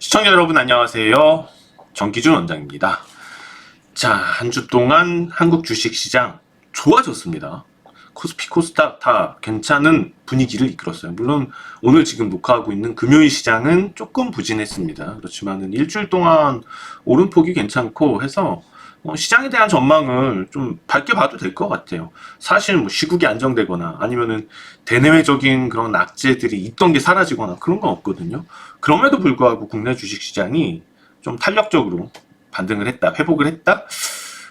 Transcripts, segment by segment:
시청자 여러분 안녕하세요. 정기준 원장입니다. 자, 한 주 동안 한국 주식 시장 좋아졌습니다. 코스피, 코스닥 다 괜찮은 분위기를 이끌었어요. 물론 오늘 지금 녹화하고 있는 금요일 시장은 조금 부진했습니다. 그렇지만은 일주일 동안 오름폭이 괜찮고 해서 어, 시장에 대한 전망을 좀 밝게 봐도 될 것 같아요. 사실 뭐 시국이 안정되거나 아니면은 대내외적인 그런 악재들이 있던 게 사라지거나 그런 건 없거든요. 그럼에도 불구하고 국내 주식 시장이 좀 탄력적으로 반등을 했다, 회복을 했다.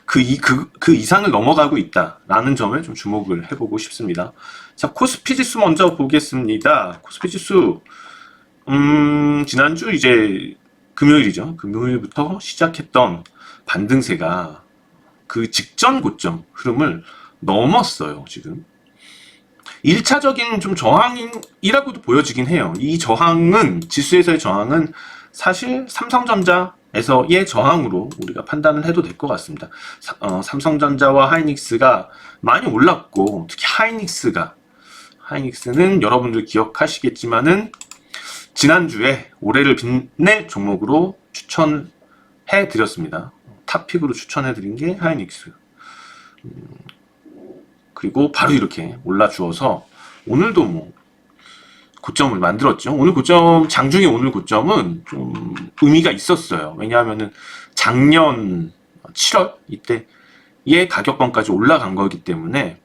그, 이, 그, 그 이상을 넘어가고 있다라는 점에 좀 주목을 해보고 싶습니다. 자, 코스피 지수 먼저 보겠습니다. 코스피 지수, 음, 지난주 이제 금요일이죠. 금요일부터 시작했던 반등세가 그 직전 고점 흐름을 넘었어요, 지금. 1차적인 좀 저항이라고도 보여지긴 해요. 이 저항은, 지수에서의 저항은 사실 삼성전자에서의 저항으로 우리가 판단을 해도 될 것 같습니다. 사- 어, 삼성전자와 하이닉스가 많이 올랐고, 특히 하이닉스가, 하이닉스는 여러분들 기억하시겠지만은, 지난주에 올해를 빛낼 종목으로 추천해 드렸습니다. 탑픽으로 추천해 드린 게 하이닉스. 음, 그리고 바로 이렇게 올라주어서 오늘도 뭐 고점을 만들었죠. 오늘 고점, 장중에 오늘 고점은 좀 의미가 있었어요. 왜냐하면은 작년 7월 이때의 가격권까지 올라간 거기 때문에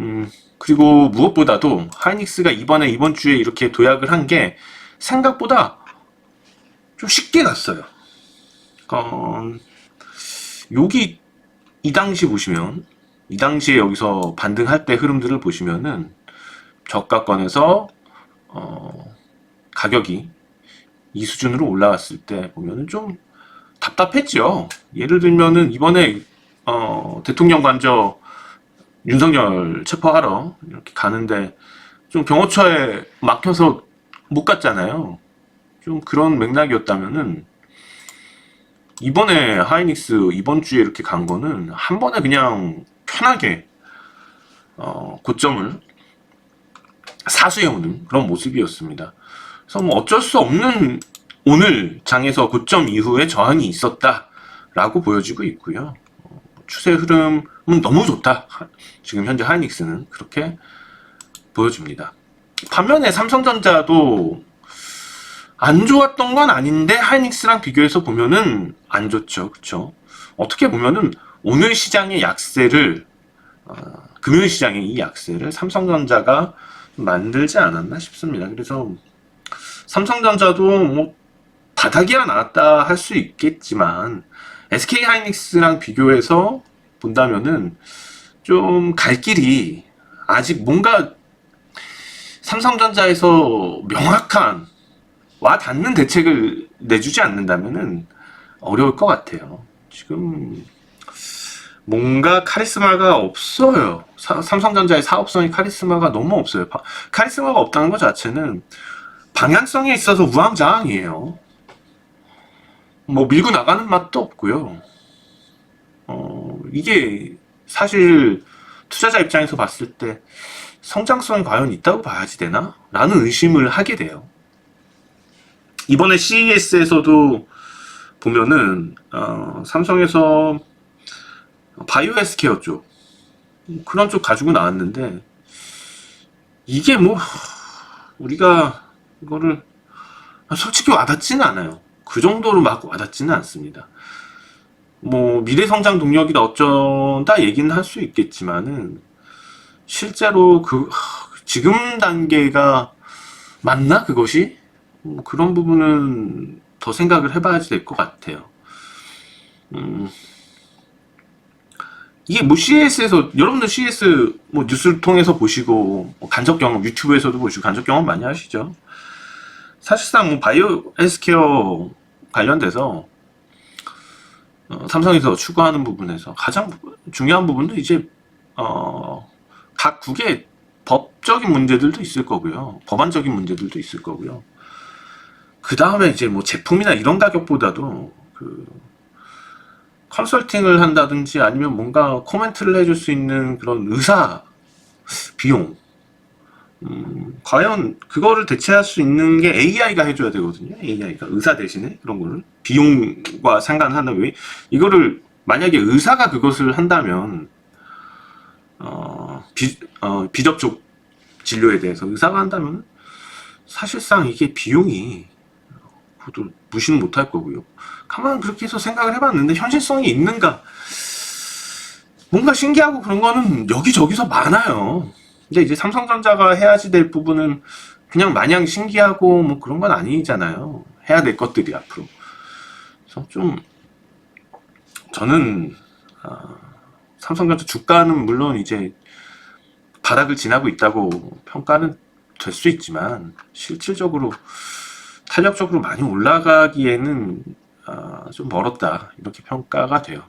음, 그리고 무엇보다도 하이닉스가 이번에 이번 주에 이렇게 도약을 한 게 생각보다 좀 쉽게 갔어요. 어, 여기 이 당시 보시면 이 당시에 여기서 반등할 때 흐름들을 보시면은 저가권에서 어, 가격이 이 수준으로 올라왔을 때 보면은 좀 답답했죠. 예를 들면은 이번에 어, 대통령 관저 윤석열 체포하러 이렇게 가는데 좀 경호처에 막혀서 못 갔잖아요. 좀 그런 맥락이었다면은 이번에 하이닉스 이번 주에 이렇게 간 거는 한 번에 그냥 편하게 어, 고점을 사수해오는 그런 모습이었습니다. 그래서 뭐 어쩔 수 없는 오늘 장에서 고점 이후에 저항이 있었다라고 보여지고 있고요. 어, 추세 흐름은 너무 좋다. 하- 지금 현재 하이닉스는 그렇게 보여집니다. 반면에 삼성전자도 안 좋았던 건 아닌데 하이닉스랑 비교해서 보면은 안 좋죠. 그렇죠? 어떻게 보면은 오늘 시장의 약세를 어, 금요일 시장의 이 약세를 삼성전자가 만들지 않았나 싶습니다. 그래서 삼성전자도 뭐 바닥이야 나왔다 할 수 있겠지만 SK 하이닉스랑 비교해서 본다면은 좀 갈 길이 아직 뭔가 삼성전자에서 명확한 와 닿는 대책을 내주지 않는다면은 어려울 것 같아요. 지금 뭔가 카리스마가 없어요. 사- 삼성전자의 사업성이 카리스마가 너무 없어요. 바- 카리스마가 없다는 것 자체는 방향성에 있어서 우왕좌왕이에요. 뭐 밀고 나가는 맛도 없고요. 어, 이게 사실 투자자 입장에서 봤을 때 성장성이 과연 있다고 봐야지 되나? 라는 의심을 하게 돼요. 이번에 CES에서도 보면은 어, 삼성에서 바이오 헬스케어 쪽 그런 쪽 가지고 나왔는데 이게 뭐 우리가 이거를 솔직히 와닿지는 않아요. 그 정도로 막 와닿지는 않습니다. 뭐 미래 성장 동력이다 어쩐다 얘기는 할 수 있겠지만은 실제로 그 지금 단계가 맞나 그것이 뭐 그런 부분은 더 생각을 해봐야지 될 것 같아요. 음, 이게 뭐 CS에서 여러분들 CS 뭐 뉴스를 통해서 보시고 뭐 간접 경험 유튜브에서도 보시고 간접 경험 많이 하시죠. 사실상 뭐 바이오 헬스케어 관련돼서 어, 삼성에서 추구하는 부분에서 가장 중요한 부분도 이제 어, 각 국의 법적인 문제들도 있을 거고요. 법안적인 문제들도 있을 거고요. 그 다음에 이제 뭐 제품이나 이런 가격보다도 그 컨설팅을 한다든지 아니면 뭔가 코멘트를 해줄 수 있는 그런 의사 비용. 음, 과연 그거를 대체할 수 있는 게 AI가 해줘야 되거든요. AI가 의사 대신에 그런 거를. 비용과 상관하는 왜? 이거를 만약에 의사가 그것을 한다면 어, 비, 어, 비접촉 진료에 대해서 의사가 한다면 사실상 이게 비용이 그것도 무시는 못할 거고요. 가만 그렇게 해서 생각을 해봤는데 현실성이 있는가? 뭔가 신기하고 그런 거는 여기저기서 많아요. 근데 이제 삼성전자가 해야지 될 부분은 그냥 마냥 신기하고 뭐 그런 건 아니잖아요. 해야 될 것들이 앞으로. 그래서 좀 저는 아, 삼성전자 주가는 물론 이제 바닥을 지나고 있다고 평가는 될 수 있지만 실질적으로 탄력적으로 많이 올라가기에는 아, 좀 멀었다 이렇게 평가가 돼요.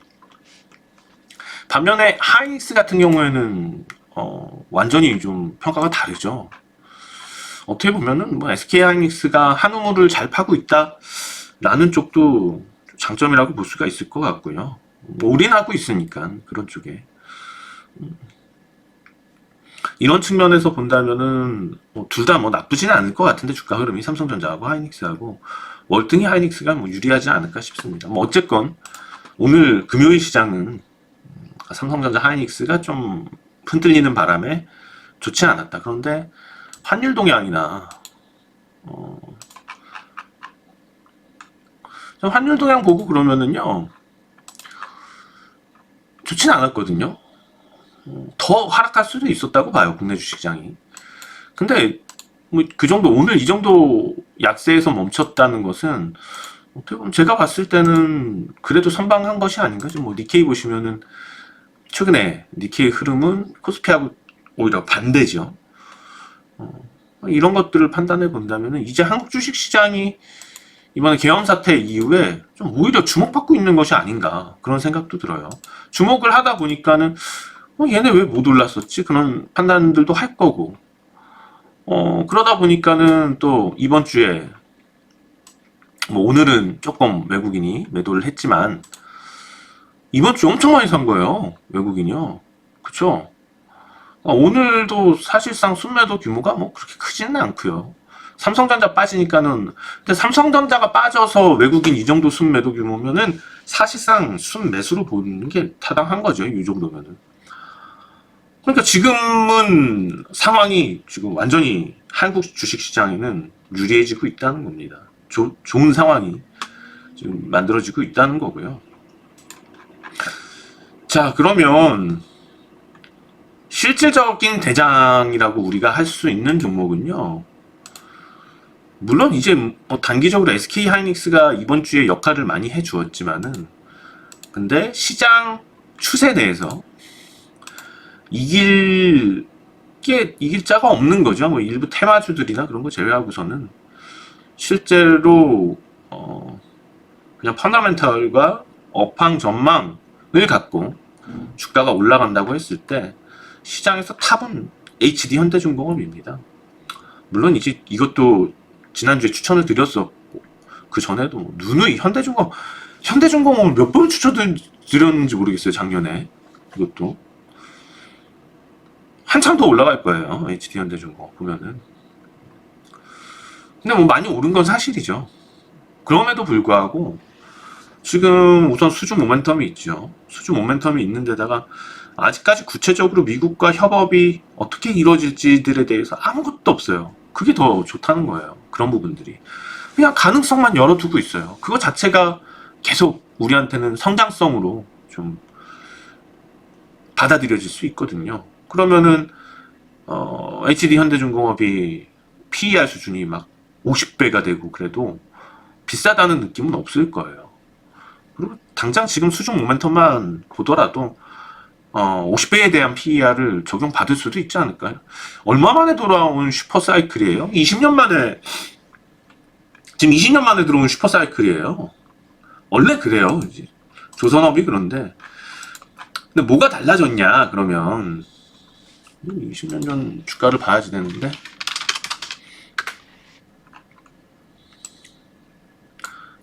반면에 하이닉스 같은 경우에는 어, 완전히 좀 평가가 다르죠. 어떻게 보면은 뭐 SK 하이닉스가 한우물을 잘 파고 있다라는 쪽도 장점이라고 볼 수가 있을 것 같고요. 뭐 올인하고 있으니까 그런 쪽에 음. 이런 측면에서 본다면은 뭐 둘다 뭐 나쁘지는 않을 것 같은데 주가 흐름이 삼성전자하고 하이닉스하고 월등히 하이닉스가 뭐 유리하지 않을까 싶습니다. 뭐 어쨌건 오늘 금요일 시장은 삼성전자 하이닉스가 좀 흔들리는 바람에 좋지 않았다. 그런데 환율 동향이나 어, 저 환율 동향 보고 그러면은요 좋진 않았거든요. 어, 더 하락할 수도 있었다고 봐요 국내 주식시장이. 근데 뭐 그 정도 오늘 이 정도 약세에서 멈췄다는 것은 어떻게 보면 제가 봤을 때는 그래도 선방한 것이 아닌가 좀뭐 니케이 보시면은 최근에 니케이 흐름은 코스피하고 오히려 반대죠. 어, 이런 것들을 판단해 본다면 이제 한국 주식 시장이 이번에 계엄 사태 이후에 좀 오히려 주목받고 있는 것이 아닌가 그런 생각도 들어요. 주목을 하다 보니까는 어, 얘네 왜 못 올랐었지 그런 판단들도 할 거고 어, 그러다 보니까는 또 이번 주에 뭐 오늘은 조금 외국인이 매도를 했지만 이번 주 엄청 많이 산 거예요. 외국인이요. 그쵸? 어, 오늘도 사실상 순매도 규모가 뭐 그렇게 크지는 않고요. 삼성전자 빠지니까는 근데 삼성전자가 빠져서 외국인 이 정도 순매도 규모면은 사실상 순매수로 보는 게 타당한 거죠. 이 정도면은. 그러니까 지금은 상황이 지금 완전히 한국 주식시장에는 유리해지고 있다는 겁니다. 조, 좋은 상황이 지금 만들어지고 있다는 거고요. 자, 그러면 실질적인 대장이라고 우리가 할 수 있는 종목은요. 물론 이제 뭐 단기적으로 SK 하이닉스가 이번 주에 역할을 많이 해 주었지만은 근데 시장 추세 내에서 이길 게 이길 자가 없는 거죠. 뭐 일부 테마주들이나 그런 거 제외하고서는 실제로 어 그냥 펀더멘털과 업황 전망을 갖고 주가가 올라간다고 했을 때 시장에서 탑은 HD 현대중공업입니다. 물론 이제 이것도 지난주에 추천을 드렸었고 그 전에도 뭐 누누이 현대중공업 현대중공업을 몇 번 추천드렸는지 모르겠어요 작년에 이것도 한참 더 올라갈 거예요 HD 현대중공업 보면은 근데 뭐 많이 오른 건 사실이죠 그럼에도 불구하고 지금 우선 수주 모멘텀이 있죠 수주 모멘텀이 있는 데다가 아직까지 구체적으로 미국과 협업이 어떻게 이루어질지들에 대해서 아무것도 없어요. 그게 더 좋다는 거예요. 그런 부분들이. 그냥 가능성만 열어두고 있어요. 그거 자체가 계속 우리한테는 성장성으로 좀 받아들여질 수 있거든요. 그러면은, 어, HD 현대중공업이 PER 수준이 막 50배가 되고 그래도 비싸다는 느낌은 없을 거예요. 그리고 당장 지금 수준 모멘텀만 보더라도 어, 50배에 대한 PER을 적용받을 수도 있지 않을까요? 얼마 만에 돌아온 슈퍼사이클이에요? 20년 만에, 지금 20년 만에 들어온 슈퍼사이클이에요. 원래 그래요. 조선업이 그런데. 근데 뭐가 달라졌냐, 그러면. 20년 전 주가를 봐야지 되는데.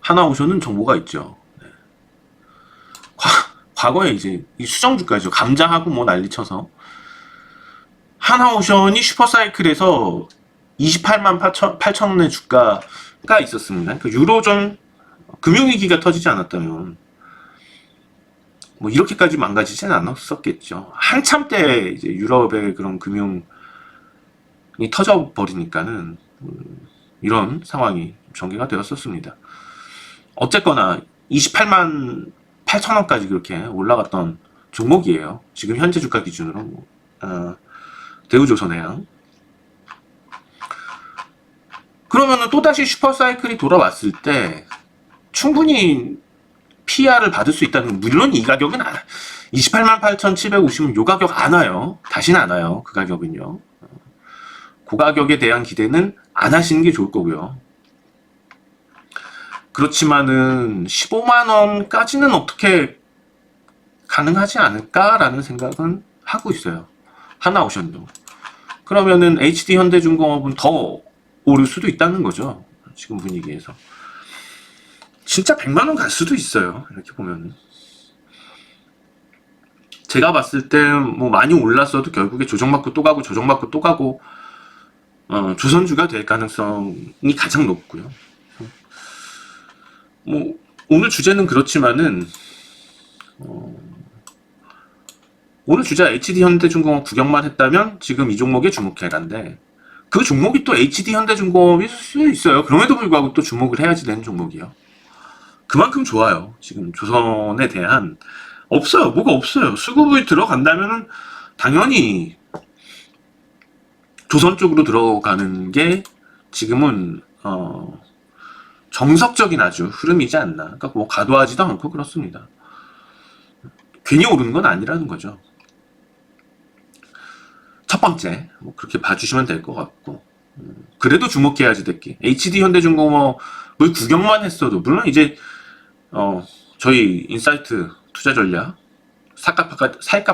하나오션은 정보가 있죠. 과거에 이제 이 수정 주가죠. 감자하고 뭐 난리쳐서 하나오션이 슈퍼사이클에서 28만 8천, 8천 원의 주가가 있었습니다. 그러니까 유로존 금융위기가 터지지 않았다면 뭐 이렇게까지 망가지진 않았었겠죠. 한참 때 이제 유럽의 그런 금융이 터져 버리니까는 음, 이런 상황이 전개가 되었었습니다. 어쨌거나 28만 8천 원까지 그렇게 올라갔던 종목이에요. 지금 현재 주가 기준으로 뭐, 어, 대우조선해양. 그러면은 또 다시 슈퍼사이클이 돌아왔을 때 충분히 PR을 받을 수 있다는 물론 이 가격은 안, 28만 8,750은 요 가격 안 와요. 다시는 안 와요. 그 가격은요. 그 가격에 대한 기대는 안 하시는 게 좋을 거고요. 그렇지만은 15만 원까지는 어떻게 가능하지 않을까라는 생각은 하고 있어요. 하나 오션도. 그러면은 HD 현대중공업은 더 오를 수도 있다는 거죠. 지금 분위기에서. 진짜 100만 원 갈 수도 있어요. 이렇게 보면은. 제가 봤을 때 뭐 많이 올랐어도 결국에 조정받고 또 가고 조정받고 또 가고 어, 조선주가 될 가능성이 가장 높고요. 뭐 오늘 주제는 그렇지만은 어, 오늘 주제 HD 현대중공업 구경만 했다면 지금 이 종목에 주목해란데 그 종목이 또 HD 현대중공업일 수 있어요. 그럼에도 불구하고 또 주목을 해야지 되는 종목이요. 그만큼 좋아요. 지금 조선에 대한 없어요. 뭐가 없어요. 수급이 들어간다면은 당연히 조선 쪽으로 들어가는 게 지금은 어, 정석적인 아주 흐름이지 않나. 그러니까 뭐 과도하지도 않고 그렇습니다. 괜히 오르는 건 아니라는 거죠. 첫 번째, 뭐 그렇게 봐주시면 될 것 같고, 음, 그래도 주목해야지 될게 HD 현대중공업을 구경만 했어도, 물론 이제, 어, 저희 인사이트 투자 전략, 살까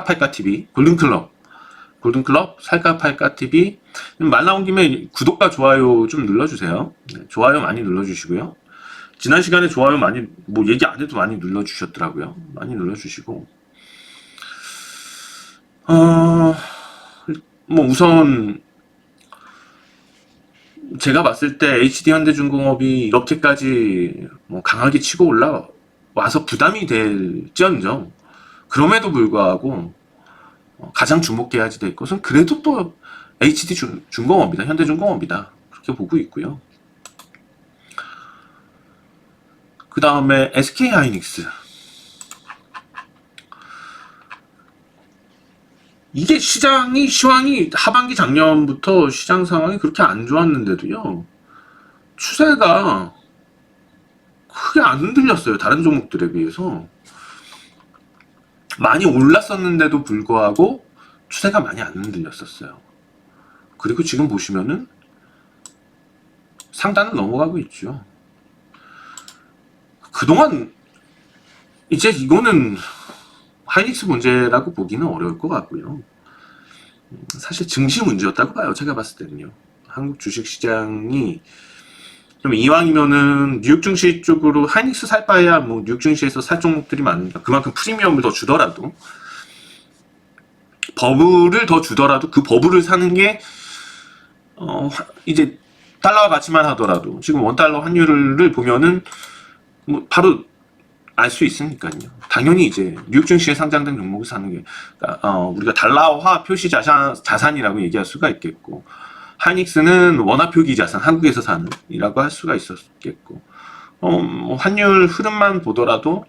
팔까, TV, 골든클럽, 골든클럽, 살까 팔까 TV, 말 나온 김에 구독과 좋아요 좀 눌러주세요. 네, 좋아요 많이 눌러주시고요. 지난 시간에 좋아요 많이, 뭐 얘기 안 해도 많이 눌러주셨더라고요. 많이 눌러주시고, 어, 뭐 우선 제가 봤을 때 HD 현대중공업이 이렇게까지 뭐 강하게 치고 올라와서 부담이 될지언정. 그럼에도 불구하고 어, 가장 주목해야지 될 것은 그래도 또 HD 중, 중공업이다. 현대중공업이다. 그렇게 보고 있고요. 그 다음에 SK 하이닉스 이게 시장이 시황이 하반기 작년부터 시장 상황이 그렇게 안 좋았는데도요 추세가 크게 안 흔들렸어요 다른 종목들에 비해서. 많이 올랐었는데도 불구하고 추세가 많이 안 흔들렸었어요. 그리고 지금 보시면은 상단은 넘어가고 있죠. 그동안 이제 이거는 하이닉스 문제라고 보기는 어려울 것 같고요. 음, 사실 증시 문제였다고 봐요. 제가 봤을 때는요. 한국 주식시장이 좀 이왕이면은 뉴욕 증시 쪽으로 하이닉스 살 바에야 뭐 뉴욕 증시에서 살 종목들이 많으니까 그만큼 프리미엄을 더 주더라도 버블을 더 주더라도 그 버블을 사는 게 어, 이제 달러와 같이만 하더라도 지금 원 달러 환율을 보면은 뭐 바로 알 수 있으니까요. 당연히 이제 뉴욕 증시에 상장된 종목을 사는 게 그러니까 어, 우리가 달러화 표시 자산 자산이라고 얘기할 수가 있겠고 하이닉스는 원화 표기 자산 한국에서 사는 이라고 할 수가 있었겠고 어, 뭐 환율 흐름만 보더라도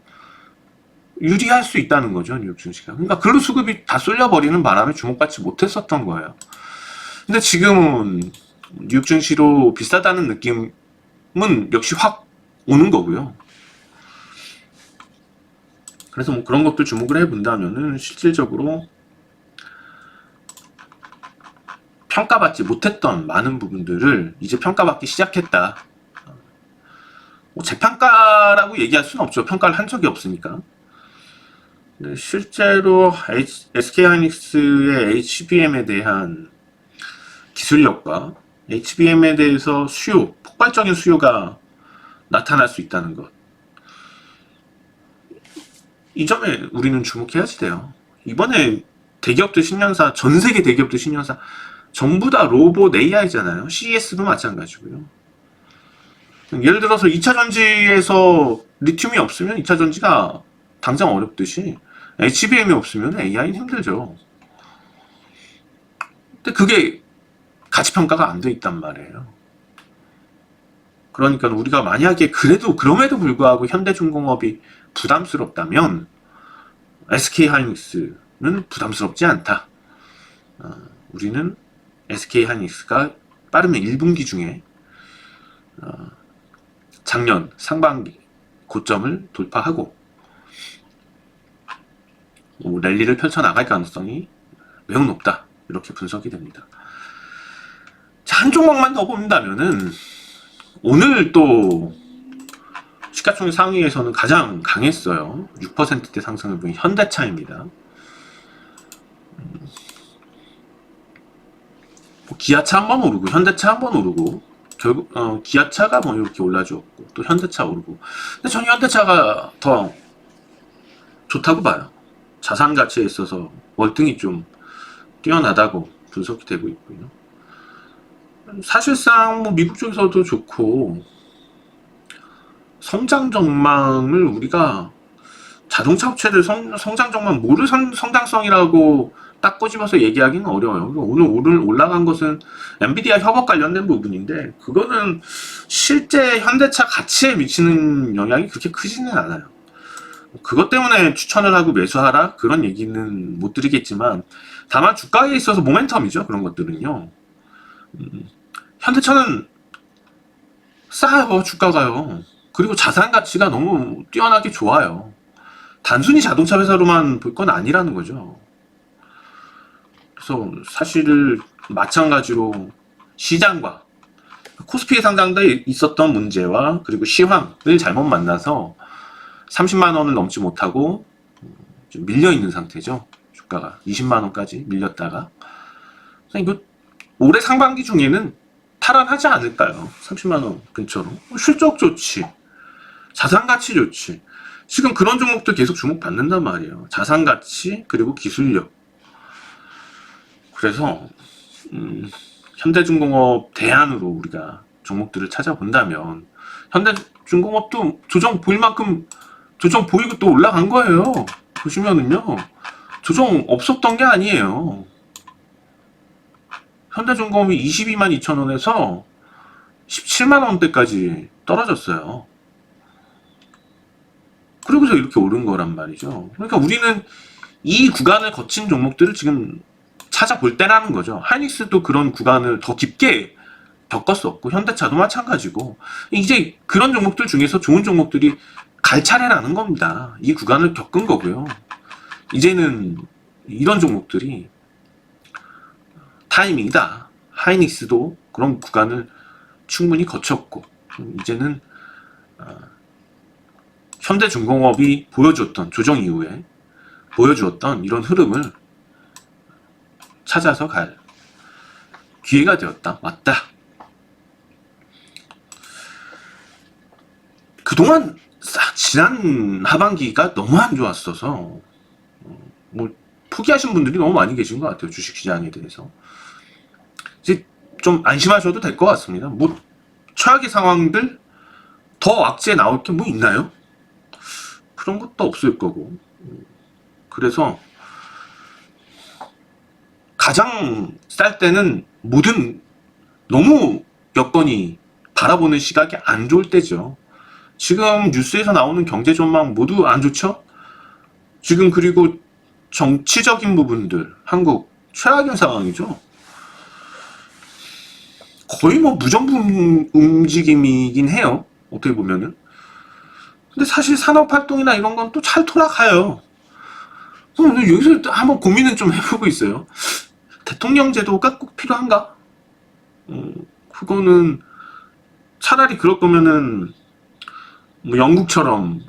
유리할 수 있다는 거죠 뉴욕 증시가. 그러니까 근로 수급이 다 쏠려버리는 바람에 주목받지 못했었던 거예요. 근데 지금은 뉴욕 증시로 비싸다는 느낌은 역시 확 오는 거고요. 그래서 뭐 그런 것들 주목을 해본다면은 실질적으로 평가받지 못했던 많은 부분들을 이제 평가받기 시작했다. 뭐 재평가라고 얘기할 수는 없죠. 평가를 한 적이 없으니까. 근데 실제로 SK 하이닉스의 HBM에 대한 기술력과 HBM에 대해서 수요, 폭발적인 수요가 나타날 수 있다는 것. 이 점에 우리는 주목해야지 돼요. 이번에 대기업들 신년사, 전 세계 대기업들 신년사 전부 다 로봇 AI잖아요. CES도 마찬가지고요. 예를 들어서 2차 전지에서 리튬이 없으면 2차 전지가 당장 어렵듯이 HBM이 없으면 AI는 힘들죠. 근데 그게 가치 평가가 안 돼 있단 말이에요. 그러니까 우리가 만약에 그래도 그럼에도 불구하고 현대중공업이 부담스럽다면 SK 하이닉스는 부담스럽지 않다. 어, 우리는 SK 하이닉스가 빠르면 1분기 중에 어, 작년 상반기 고점을 돌파하고 뭐 랠리를 펼쳐 나갈 가능성이 매우 높다. 이렇게 분석이 됩니다. 자, 한 종목만 더 본다면은 오늘 또 시가총액 상위에서는 가장 강했어요. 6%대 상승을 보인 현대차입니다. 음, 뭐 기아차 한 번 오르고 현대차 한 번 오르고 결국 어, 기아차가 뭐 이렇게 올라주었고 또 현대차 오르고 근데 저는 현대차가 더 좋다고 봐요. 자산 가치에 있어서 월등히 좀 뛰어나다고 분석이 되고 있고요. 사실상 뭐 미국 쪽에서도 좋고 성장 전망을 우리가 자동차 업체들 성, 성장 전망 뭐를 성, 성장성이라고 딱 꼬집어서 얘기하기는 어려워요. 오늘 오늘 올라간 것은 엔비디아 협업 관련된 부분인데 그거는 실제 현대차 가치에 미치는 영향이 그렇게 크지는 않아요. 그것 때문에 추천을 하고 매수하라 그런 얘기는 못 드리겠지만 다만 주가에 있어서 모멘텀이죠 그런 것들은요. 음, 현대차는 싸요 주가가요. 그리고 자산 가치가 너무 뛰어나게 좋아요. 단순히 자동차 회사로만 볼 건 아니라는 거죠. 그래서 사실 마찬가지로 시장과 코스피 상장돼 있었던 문제와 그리고 시황을 잘못 만나서 30만 원을 넘지 못하고 좀 밀려 있는 상태죠. 주가가 20만 원까지 밀렸다가 올해 상반기 중에는 탈환하지 않을까요? 30만 원 근처로 실적 좋지, 자산 가치 좋지. 지금 그런 종목들 계속 주목받는단 말이에요. 자산 가치 그리고 기술력. 그래서 음, 현대중공업 대안으로 우리가 종목들을 찾아본다면 현대중공업도 조정 보일 만큼 조정 보이고 또 올라간 거예요. 보시면은요. 조정 없었던 게 아니에요. 현대중공업이 22만 2천 원에서 17만 원대까지 떨어졌어요. 그러고서 이렇게 오른 거란 말이죠. 그러니까 우리는 이 구간을 거친 종목들을 지금 찾아볼 때라는 거죠. 하이닉스도 그런 구간을 더 깊게 겪었었고 현대차도 마찬가지고 이제 그런 종목들 중에서 좋은 종목들이 갈 차례라는 겁니다. 이 구간을 겪은 거고요. 이제는 이런 종목들이 타이밍이다. 하이닉스도 그런 구간을 충분히 거쳤고 이제는 어, 현대중공업이 보여줬던 조정 이후에 보여주었던 이런 흐름을 찾아서 갈 기회가 되었다. 왔다. 그동안 싹 지난 하반기가 너무 안 좋았어서 어, 뭐 포기하신 분들이 너무 많이 계신 것 같아요 주식시장에 대해서 이제 좀 안심하셔도 될 것 같습니다 뭐 최악의 상황들 더 악재에 나올 게 뭐 있나요? 그런 것도 없을 거고 그래서 가장 쌀 때는 모든 너무 여건이 바라보는 시각이 안 좋을 때죠. 지금 뉴스에서 나오는 경제 전망 모두 안 좋죠? 지금 그리고 정치적인 부분들 한국 최악의 상황이죠. 거의 뭐 무정부 움직임이긴 해요. 어떻게 보면은. 근데 사실 산업 활동이나 이런 건 또 잘 돌아가요. 오늘 여기서 한번 고민은 좀 해보고 있어요. 대통령 제도가 꼭 필요한가? 음, 그거는 차라리 그럴 거면은 뭐 영국처럼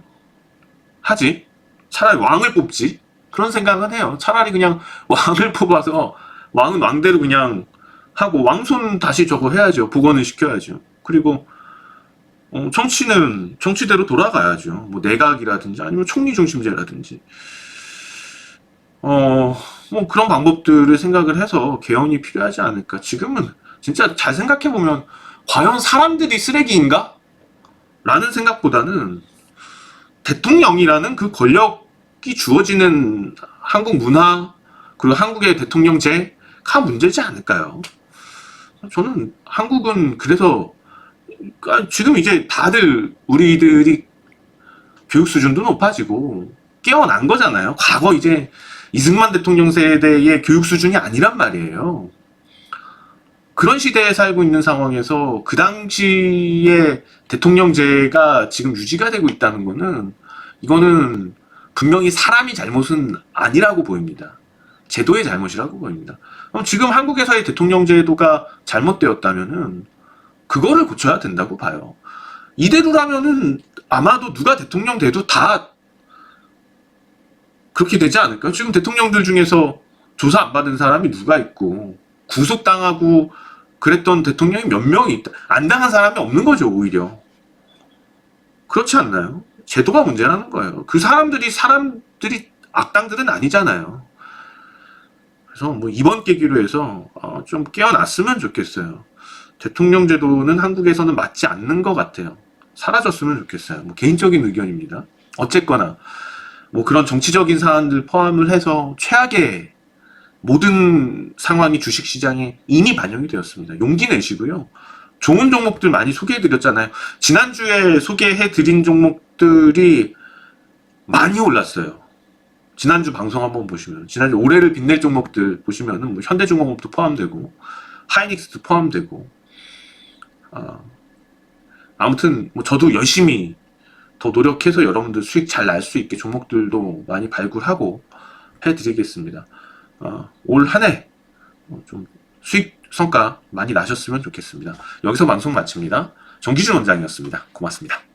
하지. 차라리 왕을 뽑지. 그런 생각은 해요. 차라리 그냥 왕을 뽑아서 왕은 왕대로 그냥 하고 왕손 다시 저거 해야죠. 복원을 시켜야죠. 그리고 어, 정치는 정치대로 돌아가야죠. 뭐 내각이라든지 아니면 총리 중심제라든지 어, 뭐 그런 방법들을 생각을 해서 개헌이 필요하지 않을까. 지금은 진짜 잘 생각해 보면 과연 사람들이 쓰레기인가? 라는 생각보다는 대통령이라는 그 권력이 주어지는 한국 문화 그리고 한국의 대통령제가 문제지 않을까요? 저는 한국은 그래서 아, 지금 이제 다들 우리들이 교육 수준도 높아지고 깨어난 거잖아요. 과거 이제 이승만 대통령 세대의 교육 수준이 아니란 말이에요. 그런 시대에 살고 있는 상황에서 그 당시에 대통령제가 지금 유지가 되고 있다는 거는 이거는 분명히 사람이 잘못은 아니라고 보입니다. 제도의 잘못이라고 보입니다. 그럼 지금 한국에서의 대통령 제도가 잘못되었다면은 그거를 고쳐야 된다고 봐요. 이대로라면은 아마도 누가 대통령 돼도 다 그렇게 되지 않을까요? 지금 대통령들 중에서 조사 안 받은 사람이 누가 있고 구속당하고 그랬던 대통령이 몇 명이 있다. 안 당한 사람이 없는 거죠, 오히려. 그렇지 않나요? 제도가 문제라는 거예요. 그 사람들이 사람들이 악당들은 아니잖아요. 그래서 뭐 이번 계기로 해서 어, 좀 깨어났으면 좋겠어요. 대통령 제도는 한국에서는 맞지 않는 것 같아요. 사라졌으면 좋겠어요. 뭐 개인적인 의견입니다. 어쨌거나 뭐 그런 정치적인 사안들 포함을 해서 최악의 모든 상황이 주식시장에 이미 반영이 되었습니다. 용기 내시고요. 좋은 종목들 많이 소개해드렸잖아요. 지난주에 소개해드린 종목들이 많이 올랐어요. 지난주 방송 한번 보시면, 지난주 올해를 빛낼 종목들 보시면은 뭐 현대중공업도 포함되고, 하이닉스도 포함되고, 아, 아무튼 뭐 저도 열심히 더 노력해서 여러분들 수익 잘 날 수 있게 종목들도 많이 발굴하고 해드리겠습니다. 어, 올 한 해 좀 수익 성과 많이 나셨으면 좋겠습니다. 여기서 방송 마칩니다. 정기준 원장이었습니다. 고맙습니다.